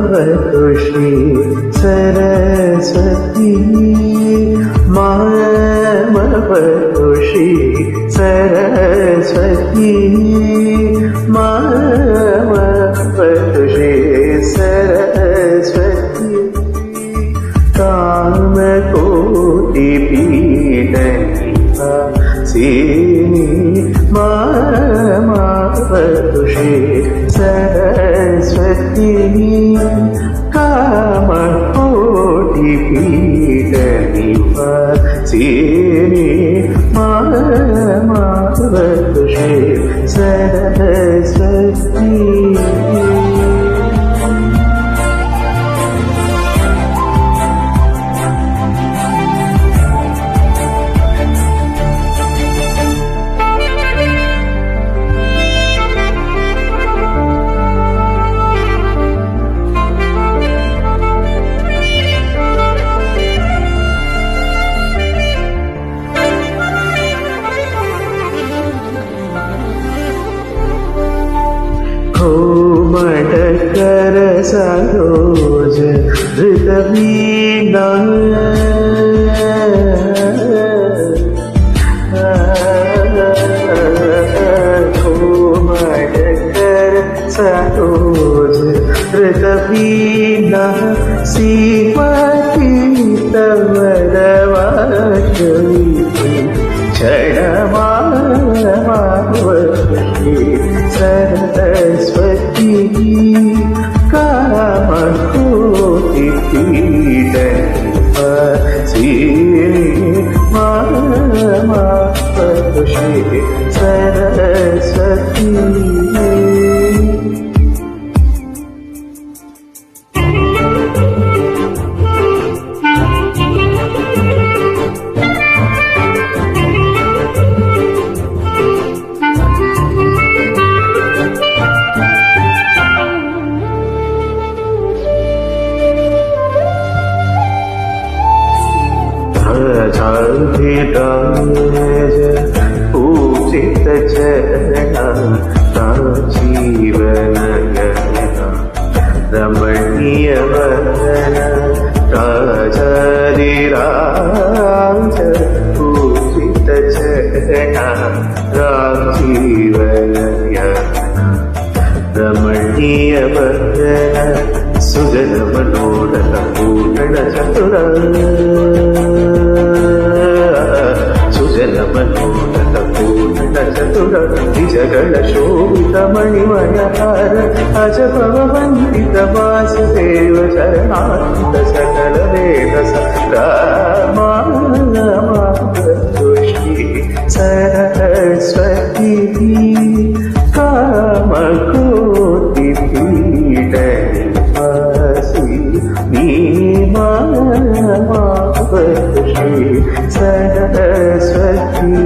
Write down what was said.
मामवतु श्री सरस्वती मामवतु श्री सरस्वती मामवतु श्री सरस्वती कामकोटिपीडनिका सीनि मामावतुषे തുഷേ സരസ്വതി കാമകോടി പീഠനിവാസിനി മാമാതുഷേ സരസ്വതി സരോജ ധൃതവീണ കോമടകര സരോജ ധൃതവീണ സീമതി തവരവാകവി ചടമാവ സരസ്വതി ज पूजित चरणा जीवनय रमणीयवदन राजादिराज पूजित चरणा राजीवनय रमणीयवदन सुजन मनोरथ चतुर सकलशोतमणिमणर अज भगवन्तित वासुदेव शान्त सकल वेद स काल मापुषी सरस्वति सरस्वती